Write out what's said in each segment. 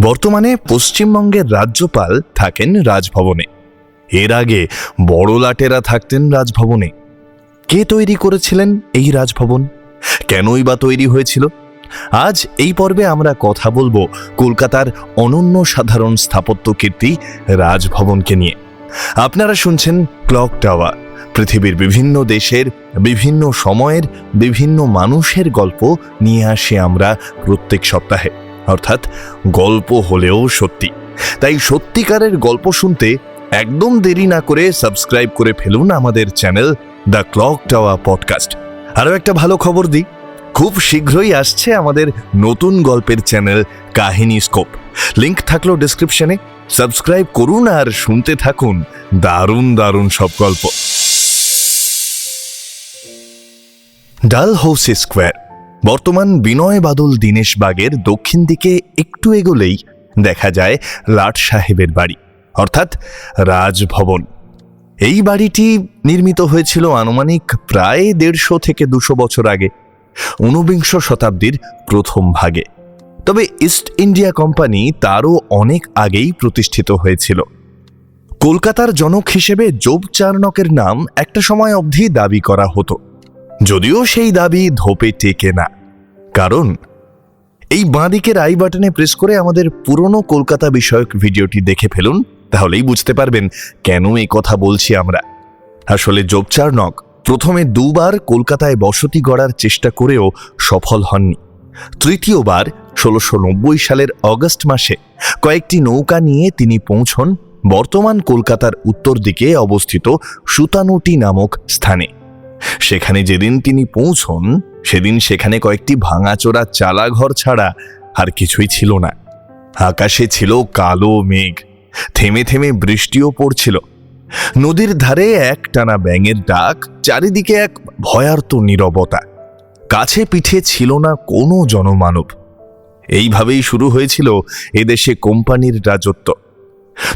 বর্তমানে পশ্চিমবঙ্গের রাজ্যপাল থাকেন রাজভবনে। এর আগে বড়লাটেরা থাকতেন রাজভবনে। কে তৈরি করেছিলেন এই রাজভবন? কেনই বা তৈরি হয়েছিল? আজ এই পর্বে আমরা কথা বলব কলকাতার অনন্য সাধারণ স্থাপত্য কীর্তি রাজভবনকে নিয়ে। আপনারা শুনছেন ক্লক টাওয়ার, পৃথিবীর বিভিন্ন দেশের, বিভিন্ন সময়ের, বিভিন্ন মানুষের গল্প নিয়ে আসি আমরা প্রত্যেক সপ্তাহে। অর্থাৎ গল্প হলেও সত্যি। তাই সত্যিকারের গল্প শুনতে একদম দেরি না করে সাবস্ক্রাইব করে ফেলুন আমাদের channel the clock tower podcast. আরও একটা ভালো খবর দিই, খুব শীঘ্রই আসছে আমাদের নতুন গল্পের চ্যানেল কাহিনী স্কোপ। লিংক থাকল ডিসক্রিপশনে, সাবস্ক্রাইব করুন আর শুনতে থাকুন দারুণ দারুণ সব গল্প। ডালহৌসি স্কোয়ার বর্তমান বিনয় বাদল দীনেশ বাগের দক্ষিণ দিকে একটু এগোলেই দেখা যায় লাট সাহেবের বাড়ি, অর্থাৎ রাজভবন। এই বাড়িটি নির্মিত হয়েছিল আনুমানিক প্রায় দেড়শো থেকে দুশো বছর আগে, ঊনবিংশ শতাব্দীর প্রথম ভাগে। তবে ইস্ট ইন্ডিয়া কোম্পানি তারও অনেক আগেই প্রতিষ্ঠিত হয়েছিল। কলকাতার জনক হিসেবে জোব চার্নকের নাম একটা সময় অবধি দাবি করা হতো। যদিও সেই দাবি ধোপে টেকে না। কারণ, এই বাঁদিকের আই বাটনে প্রেস করে আমাদের পুরনো কলকাতা বিষয়ক ভিডিওটি দেখে ফেলুন, তাহলেই বুঝতে পারবেন কেন এই কথা বলছি আমরা। আসলে জোবচার্নক প্রথমে দুবার কলকাতায় বসতি গড়ার চেষ্টা করেও সফল হননি। তৃতীয়বার ষোলোশো সালের অগস্ট মাসে কয়েকটি নৌকা নিয়ে তিনি পৌঁছন বর্তমান কলকাতার উত্তর দিকে অবস্থিত সুতানুটি নামক স্থানে। সেখানে যেদিন তিনি পৌঁছন, সেদিন সেখানে কয়েকটি ভাঙাচোরা চালাঘর ছাড়া আর কিছুই ছিল না। আকাশে ছিল কালো মেঘ, থেমে থেমে বৃষ্টিও পড়ছিল। নদীর ধারে এক টানা ব্যাঙের ডাক, চারিদিকে এক ভয়ার্ত নীরবতা। কাছে পিঠে ছিল না কোনো জনমানব। এইভাবেই শুরু হয়েছিল এদেশে কোম্পানির রাজত্ব।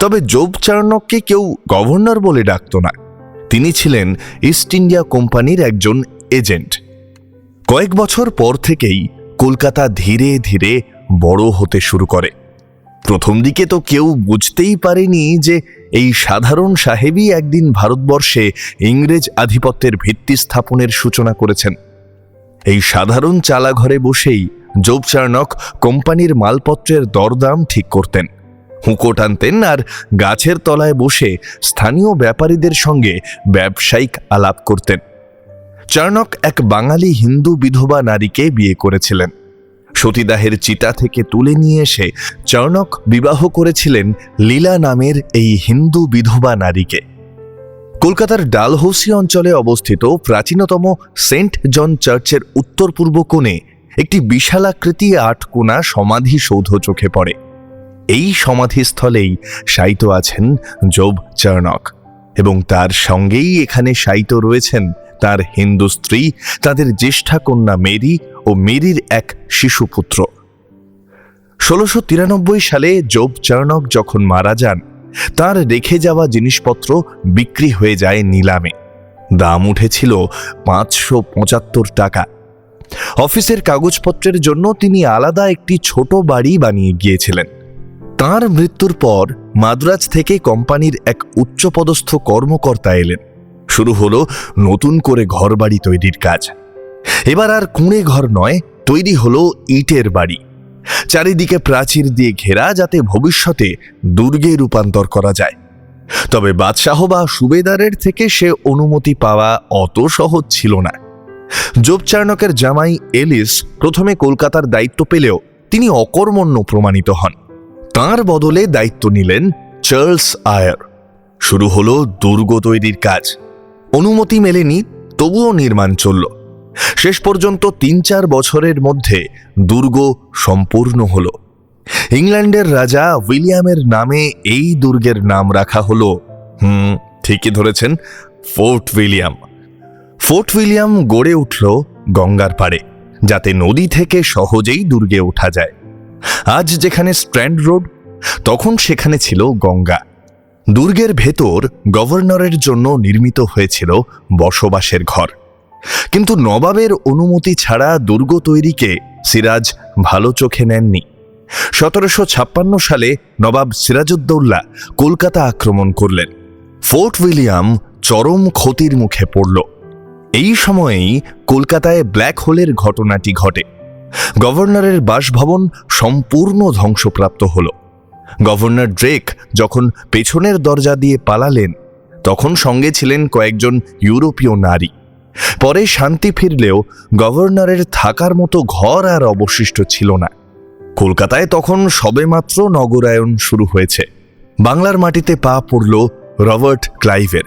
তবে জোব চার্নককে কেউ গভর্নর বলে ডাকত না। তিনি ছিলেন ইস্ট ইন্ডিয়া কোম্পানির একজন এজেন্ট। কয়েক বছর পর থেকেই কলকাতা ধীরে ধীরে বড় হতে শুরু করে। প্রথম দিকে তো কেউ বুঝতেই পারেনি যে এই সাধারণ সাহেবই একদিন ভারতবর্ষে ইংরেজ আধিপত্যের ভিত্তি স্থাপনের সূচনা করেছেন। এই সাধারণ চালাঘরে বসেই জোবচার্নক কোম্পানির মালপত্রের দরদাম ঠিক করতেন। হুঁকো টানতেন আর গাছের তলায় বসে স্থানীয় ব্যাপারীদের সঙ্গে ব্যবসায়িক আলাপ করতেন। চার্নক এক বাঙালি হিন্দু বিধবা নারীকে বিয়ে করেছিলেন। সতীদাহের চিতা থেকে তুলে নিয়ে এসে চার্নক বিবাহ করেছিলেন লীলা নামের এই হিন্দু বিধবা নারীকে। কলকাতার ডালহৌসি অঞ্চলে অবস্থিত প্রাচীনতম সেন্ট জন চার্চের উত্তর পূর্ব কোণে একটি বিশালাকৃতি আটকোনা সমাধিসৌধ চোখে পড়ে। এই সমাধিস্থলেই শায়িত আছেন জোব চার্নক এবং তার সঙ্গেই এখানে শায়িত রয়েছেন তার হিন্দু স্ত্রী, তাদের জ্যেষ্ঠা কন্যা মেরি ও মেরির এক শিশুপুত্র। ষোলোশো তিরানব্বই সালে জোব চার্নক যখন মারা যান, তার রেখে যাওয়া জিনিসপত্র বিক্রি হয়ে যায় নিলামে। দাম উঠেছিল পাঁচশো পঁচাত্তর টাকা। অফিসের কাগজপত্রের জন্য তিনি আলাদা একটি ছোট বাড়ি বানিয়ে গিয়েছিলেন। তার মৃত্যুর পর মাদ্রাজ থেকে কোম্পানির এক উচ্চপদস্থ কর্মকর্তা এলেন। শুরু হলো নতুন করে ঘরবাড়ি তৈরির কাজ। এবার আর কুঁড়ে ঘর নয়, তৈরি হলো ইটের বাড়ি। চারিদিকে প্রাচীর দিয়ে ঘেরা যাতে ভবিষ্যতে দুর্গে রূপান্তর করা যায়। তবে বাদশাহ বা সুবেদারের থেকে সে অনুমতি পাওয়া অত সহজ ছিল না। জোবচার্নকের জামাই এলিস প্রথমে কলকাতার দায়িত্ব পেলেও তিনি অকর্মণ্য প্রমাণিত হন। তার বদলে দায়িত্ব নিলেন চার্লস আয়ার। শুরু হলো দুর্গ তৈরির কাজ। অনুমতি মেলেনি, তবুও নির্মাণ চলল। শেষ পর্যন্ত তিন চার বছরের মধ্যে দুর্গ সম্পূর্ণ হল। ইংল্যান্ডের রাজা উইলিয়ামের নামে এই দুর্গের নাম রাখা হলো, হুম, ঠিকই ধরেছেন, ফোর্ট উইলিয়াম। ফোর্ট উইলিয়াম গড়ে উঠল গঙ্গার পাড়ে, যাতে নদী থেকে সহজেই দুর্গে ওঠা যায়। আজ যেখানে স্ট্র্যান্ড রোড, তখন সেখানে ছিল গঙ্গা। দুর্গের ভেতর গভর্নরের জন্য নির্মিত হয়েছিল বসবাসের ঘর। কিন্তু নবাবের অনুমতি ছাড়া দুর্গ তৈরিকে সিরাজ ভালো চোখে নেননি। সতেরোশো ছাপ্পান্ন সালে নবাব সিরাজউদ্দৌল্লা কলকাতা আক্রমণ করলেন। ফোর্ট উইলিয়াম চরম ক্ষতির মুখে পড়ল। এই সময়েই কলকাতায় ব্ল্যাক হোলের ঘটনাটি ঘটে। গভর্নরের বাসভবন সম্পূর্ণ ধ্বংসপ্রাপ্ত হল। গভর্নর ড্রেক যখন পেছনের দরজা দিয়ে পালালেন, তখন সঙ্গে ছিলেন কয়েকজন ইউরোপীয় নারী। পরে শান্তি ফিরলেও গভর্নরের থাকার মতো ঘর আর অবশিষ্ট ছিল না। কলকাতায় তখন সবেমাত্র নগরায়ন শুরু হয়েছে। বাংলার মাটিতে পা পড়ল রবার্ট ক্লাইভের।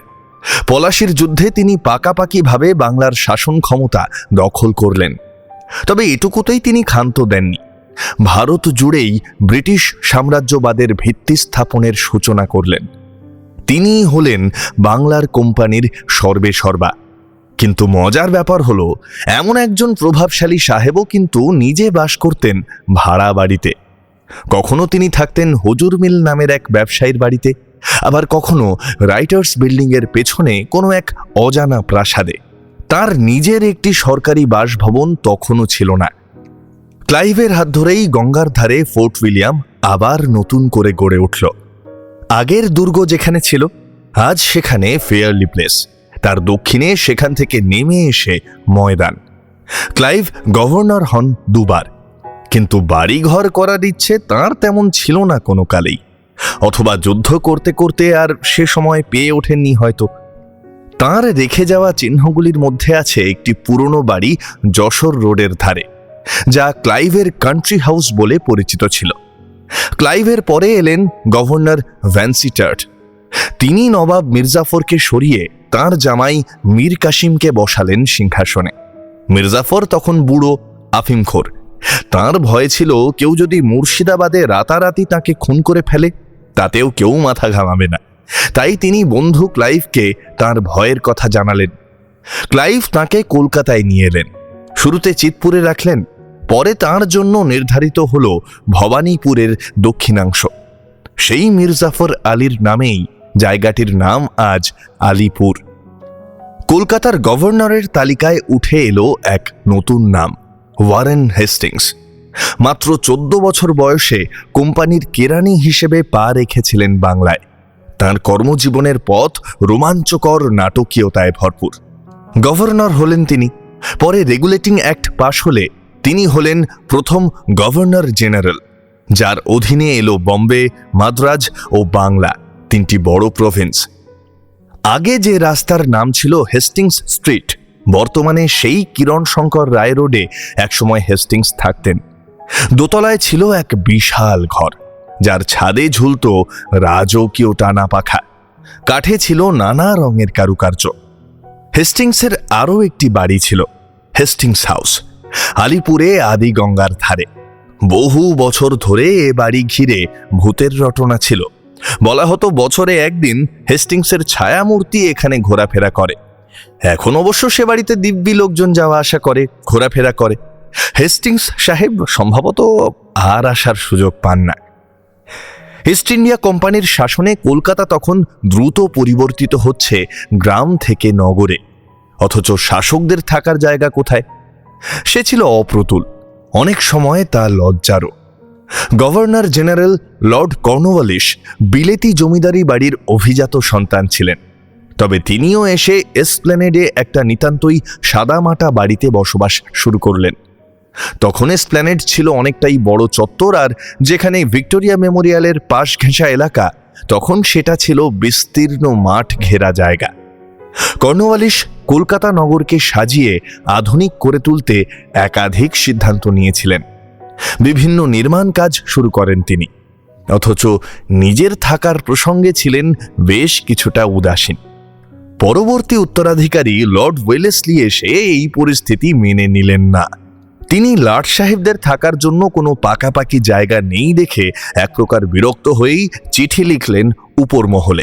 পলাশির যুদ্ধে তিনি পাকাপাকিভাবে বাংলার শাসন ক্ষমতা দখল করলেন। তবে এটুকুতেই তিনি ক্ষান্ত দেননি। ভারত জুড়েই ব্রিটিশ সাম্রাজ্যবাদের ভিত্তি স্থাপনের সূচনা করলেন। তিনিই হলেন বাংলার কোম্পানির সর্বে সর্বা। কিন্তু মজার ব্যাপার হলো, এমন একজন প্রভাবশালী সাহেবও কিন্তু নিজে বাস করতেন ভাড়া বাড়িতে। কখনো তিনি থাকতেন হজুর মিল নামের এক ব্যবসায়ীর বাড়িতে, আবার কখনো রাইটার্স বিল্ডিংয়ের পেছনে কোনো এক অজানা প্রাসাদে। তার নিজের একটি সরকারি বাসভবন তখনও ছিল না। ক্লাইভের হাত ধরেই গঙ্গার ধারে ফোর্ট উইলিয়াম আবার নতুন করে গড়ে উঠল। আগের দুর্গ যেখানে ছিল, আজ সেখানে ফেয়ারলি প্লেস। তার দক্ষিণে সেখান থেকে নেমে এসে ময়দান। ক্লাইভ গভর্নর হন দুবার। কিন্তু বাড়িঘর করার ইচ্ছে তার তেমন ছিল না কোনো কালেই। অথবা যুদ্ধ করতে করতে আর সে সময় পেয়ে ওঠেননি হয়তো। তার রেখে যাওয়া চিহ্নগুলির মধ্যে আছে একটি পুরনো বাড়ি যশোর রোডের ধারে, যা ক্লাইভের কান্ট্রি হাউস বলে পরিচিত ছিল। ক্লাইভের পরে এলেন গভর্নর ভ্যান্সিটার্ট তিনি নবাব মির্জাফরকে সরিয়ে তার জামাই মীর কাসিমকে বসালেন সিংহাসনে। মির্জাফর তখন বুড়ো, আফিমখোর। তার ভয় ছিল, কেউ যদি মুর্শিদাবাদে রাতারাতি তাকে খুন করে ফেলে, তাতেও কেউ মাথা ঘামাবে না। তাই তিনি বন্ধু ক্লাইভকে তার ভয়ের কথা জানালেন। ক্লাইভ তাকে কলকাতায় নিয়ে এলেন। শুরুতে চিতপুরে রাখলেন, পরে তার জন্য নির্ধারিত হল ভবানীপুরের দক্ষিণাংশ। সেই মির্জাফর আলীর নামেই জায়গাটির নাম আজ আলিপুর। কলকাতার গভর্নরের তালিকায় উঠে এলো এক নতুন নাম, ওয়ারেন হেস্টিংস। মাত্র চোদ্দ বছর বয়সে কোম্পানির কেরানি হিসেবে পা রেখেছিলেন বাংলায়। তার কর্মজীবনের পথ রোমাঞ্চকর নাটকীয়তায় ভরপুর। গভর্নর হলেন তিনি। পরে রেগুলেটিং অ্যাক্ট পাশ হলে তিনি হলেন প্রথম গভর্নর জেনারেল, যার অধীনে এলো বম্বে, মাদ্রাজ ও বাংলা, তিনটি বড় প্রভিন্স। আগে যে রাস্তার নাম ছিল হেস্টিংস স্ট্রিট, বর্তমানে সেই কিরণ শঙ্কর রায় রোডে একসময় হেস্টিংস থাকতেন। দোতলায় ছিল এক বিশাল ঘর। যার ছাদে ঝুলত রাজকীয় টানা পাখা। কাঠে ছিল নানা রঙের কারুকার্য। হেস্টিংসের আরও একটি বাড়ি ছিল, হেস্টিংস হাউস, আলিপুরে আদি গঙ্গার ধারে। বহু বছর ধরে এ বাড়ি ঘিরে ভূতের রটনা ছিল। বলা হতো বছরে একদিন হেস্টিংসের ছায়ামূর্তি এখানে ঘোরাফেরা করে। এখন অবশ্য সে বাড়িতে দিব্যি লোকজন যাওয়া আসা করে, ঘোরাফেরা করে। হেস্টিংস সাহেব সম্ভবত আর আসার সুযোগ পান না। ইস্ট ইন্ডিয়া কোম্পানির শাসনে কলকাতা তখন দ্রুত পরিবর্তিত হচ্ছে গ্রাম থেকে নগরে। অথচ শাসকদের থাকার জায়গা কোথায়? সে ছিল অপ্রতুল, অনেক সময় তা লজ্জারও। গভর্নর জেনারেল লর্ড কর্নওয়ালিস বিলেতি জমিদারি বাড়ির অভিজাত সন্তান ছিলেন। তবে তিনিও এসে এসপ্ল্যানেডে একটা নিতান্তই সাদামাটা বাড়িতে বসবাস শুরু করলেন। তখন এসপ্ল্যানেড ছিল অনেকটাই বড় চত্বর আর যেখানে ভিক্টোরিয়া মেমোরিয়ালের পাশ ঘেঁষা এলাকা, তখন সেটা ছিল বিস্তীর্ণ মাঠ ঘেরা জায়গা। কর্নওয়ালিস কলকাতা নগরকে সাজিয়ে আধুনিক করে তুলতে একাধিক সিদ্ধান্ত নিয়েছিলেন। বিভিন্ন নির্মাণ কাজ শুরু করেন তিনি। অথচ নিজের থাকার প্রসঙ্গে ছিলেন বেশ কিছুটা উদাসীন। পরবর্তী উত্তরাধিকারী লর্ড ওয়েলেসলি এসে এই পরিস্থিতি মেনে নিলেন না। তিনি লাট সাহেবদের থাকার জন্য কোনো পাকাপাকি জায়গা নেই দেখে এক প্রকার বিরক্ত হয়েই চিঠি লিখলেন উপর মহলে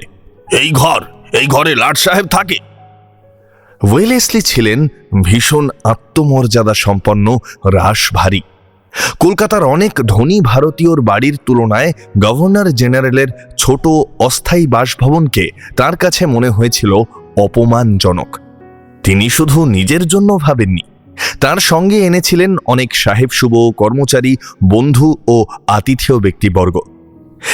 এই ঘর, এই ঘরে লাট সাহেব থাকে। ওয়েলেসলি ছিলেন ভীষণ আত্মমর্যাদা সম্পন্ন রাসভারী। কলকাতার অনেক ধনী ভারতীয়র বাড়ির তুলনায় গভর্নর জেনারেলের ছোট অস্থায়ী বাসভবনকে তার কাছে মনে হয়েছিল অপমানজনক। তিনি শুধু নিজের জন্য ভাবেননি তার সঙ্গে এনেছিলেন অনেক সাহেব শুভ, কর্মচারী, বন্ধু ও আতিথেয় ব্যক্তিবর্গ।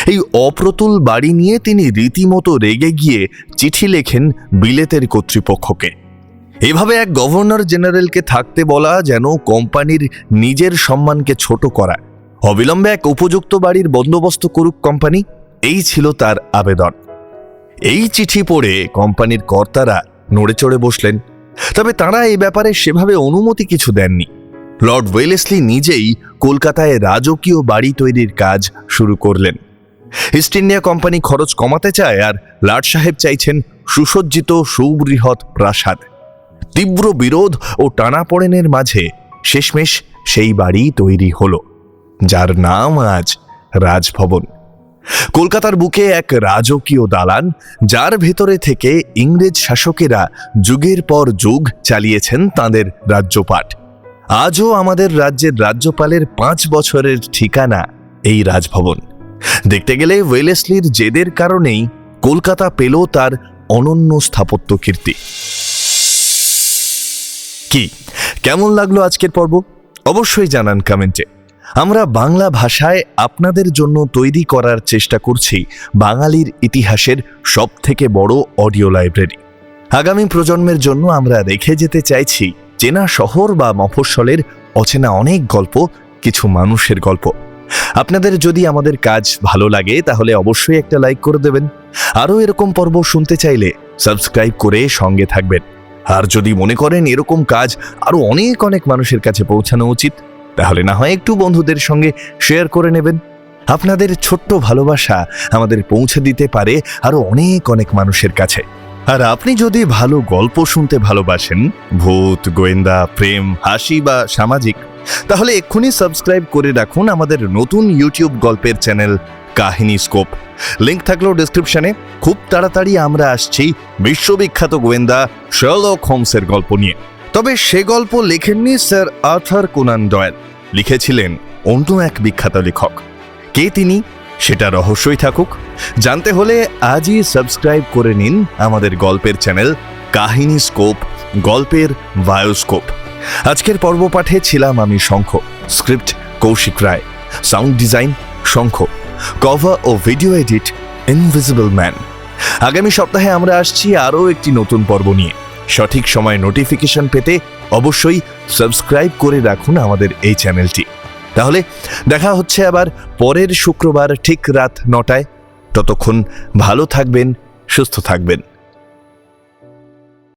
এই অপ্রতুল বাড়ি নিয়ে তিনি রীতিমতো রেগে গিয়ে চিঠি লেখেন বিলেতের কর্তৃপক্ষকে। এভাবে এক গভর্নর জেনারেলকে থাকতে বলা যেন কোম্পানির নিজের সম্মানকে ছোট করা। অবিলম্বে এক উপযুক্ত বাড়ির বন্দোবস্ত করুক কোম্পানি, এই ছিল তার আবেদন। এই চিঠি পড়ে কোম্পানির কর্তারা নড়ে চড়ে বসলেন। তবে তারা এই ব্যাপারে সেভাবে অনুমতি কিছু দেননি। লর্ড ওয়েলেসলি নিজেই কলকাতায় রাজকীয় বাড়ি তৈরির কাজ শুরু করলেন। ইস্ট ইন্ডিয়া কোম্পানি খরচ কমাতে চায় আর লাট সাহেব চাইছেন সুসজ্জিত সুবৃহৎ প্রাসাদ। তীব্র বিরোধ ও টানাপোড়েনের মাঝে শেষমেশ সেই বাড়ি তৈরি হলো, যার নাম আজ রাজভবন। কলকাতার বুকে এক রাজকীয় দালান, যার ভেতরে থেকে ইংরেজ শাসকেরা যুগের পর যুগ চালিয়েছেন তাদের রাজ্যপাট। আজও আমাদের রাজ্যের রাজ্যপালের পাঁচ বছরের ঠিকানা এই রাজভবন। দেখতে গেলে ওয়েলেসলির জেদের কারণেই কলকাতা পেল তার অনন্য স্থাপত্য কীর্তি। কি? কেমন লাগল আজকের পর্ব? অবশ্যই জানান কমেন্টে। আমরা বাংলা ভাষায় আপনাদের জন্য তৈরি করার চেষ্টা করছি বাঙালির ইতিহাসের সব থেকে বড় অডিও লাইব্রেরি। আগামী প্রজন্মের জন্য আমরা রেখে যেতে চাইছি চেনা শহর বা মফস্বলের অচেনা অনেক গল্প, কিছু মানুষের গল্প। আপনাদের যদি আমাদের কাজ ভালো লাগে, তাহলে অবশ্যই একটা লাইক করে দেবেন। আরও এরকম পর্ব শুনতে চাইলে সাবস্ক্রাইব করে সঙ্গে থাকবেন। আর যদি মনে করেন এরকম কাজ আরও অনেক অনেক মানুষের কাছে পৌঁছানো উচিত তাহলে না হয় একটু বন্ধুদের সঙ্গে শেয়ার করে নেবেন। আপনাদের ছোট্ট ভালোবাসা আমাদের পৌঁছে দিতে পারে আরও অনেক অনেক মানুষের কাছে। আর আপনি যদি ভালো গল্প শুনতে ভালোবাসেন, ভূত, গোয়েন্দা, প্রেম, হাসি বা সামাজিক, তাহলে এক্ষুনি সাবস্ক্রাইব করে রাখুন আমাদের নতুন ইউটিউব গল্পের চ্যানেল কাহিনী স্কোপ লিঙ্ক থাকলেও ডিসক্রিপশনে খুব তাড়াতাড়ি আমরা আসছি বিশ্ববিখ্যাত গোয়েন্দা শার্লক হোমসের গল্প নিয়ে। তবে সে গল্প লেখেননি স্যার আর্থার কোনান ডয়েল। লিখেছিলেন অন্য এক বিখ্যাত লেখক। কে তিনি? সেটা রহস্যই থাকুক। জানতে হলে আজই সাবস্ক্রাইব করে নিন আমাদের গল্পের চ্যানেল কাহিনী স্কোপ, গল্পের বায়োস্কোপ। আজকের পর্ব পাঠে ছিলাম আমি Shankha, script Koushik Roy, sound design Shankha, cover ও ভিডিও এডিট ইনভিজিবল ম্যান। আগামী সপ্তাহে আমরা আসছি আরও একটি নতুন পর্ব নিয়ে। সঠিক সময় নোটিফিকেশন পেতে অবশ্যই সাবস্ক্রাইব করে রাখুন আমাদের এই চ্যানেলটি তাহলে দেখা হচ্ছে আবার পরের শুক্রবার ঠিক রাত নটায়। ততক্ষণ ভালো থাকবেন, সুস্থ থাকবেন।